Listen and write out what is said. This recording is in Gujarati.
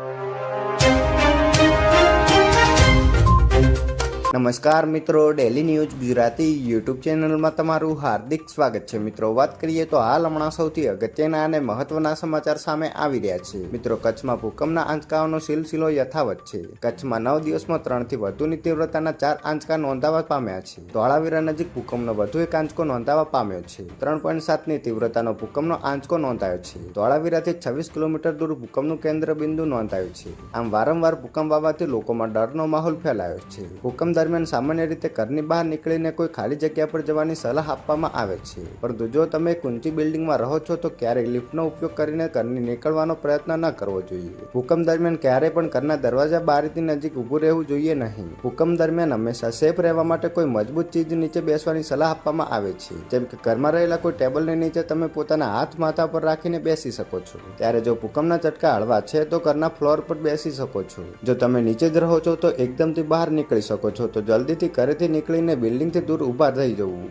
you. નમસ્કાર મિત્રો ડેલી ન્યૂઝ ગુજરાતી યુટ્યુબ ચેનલમાં તમારું હાર્દિક સ્વાગત છે. મિત્રો, વાત કરીએ તો હાલ હમણાં સૌથી અગત્યના અને મહત્વના સમાચાર સામે આવી રહ્યા છે. મિત્રો, કચ્છમાં ભૂકંપના આંચકાઓનો સિલસિલો યથાવત છે. કચ્છમાં નવ દિવસમાં ત્રણથી વધુની તીવ્રતાના ચાર આંચકા નોંધાવા પામ્યા છે. ધોળાવીરા નજીક ભૂકંપનો વધુ એક આંચકો નોંધાવા પામ્યો છે. ત્રણ પોઈન્ટ સાતની તીવ્રતાનો ભૂકંપનો આંચકો નોંધાયો છે. ધોળાવીરાથી છવ્વીસ કિલોમીટર દૂર ભૂકંપનું કેન્દ્ર બિંદુ નોંધાયું છે. આમ વારંવાર ભૂકંપ આવવાથી લોકોમાં ડરનો માહોલ ફેલાયો છે. ભૂકંપ દરમિયાન સામાન્ય રીતે ઘરની બહાર નીકળીને કોઈ ખાલી જગ્યા પર જવાની સલાહ આપવામાં આવે છે. પરંતુ જો તમે ઊંચી બિલ્ડિંગમાં રહો છો, તો ક્યારેય લિફ્ટનો ઉપયોગ કરીને ઘરની નીકળવાનો પ્રયત્ન ન કરવો જોઈએ. ભૂકંપ દરમિયાન ક્યારેય પણ ઘરના દરવાજા બારીની નજીક ઊભું રહેવું જોઈએ નહીં. ભૂકંપ દરમિયાન હંમેશા સેફ રહેવા માટે કોઈ મજબૂત ચીજ નીચે બેસવાની સલાહ આપવામાં આવે છે. જેમ કે ઘરમાં રહેલા કોઈ ટેબલની નીચે તમે પોતાના હાથ માથા પર રાખીને બેસી શકો છો. ત્યારે જો ભૂકંપના ઝટકા હળવા છે, તો ઘરના ફ્લોર પર બેસી શકો છો. જો તમે નીચે જ રહો છો, તો એકદમથી બહાર નીકળી શકો છો. તો જલ્દીથી ઘરેથી નીકળીને બિલ્ડિંગથી દૂર ઊભા થઈ જવું.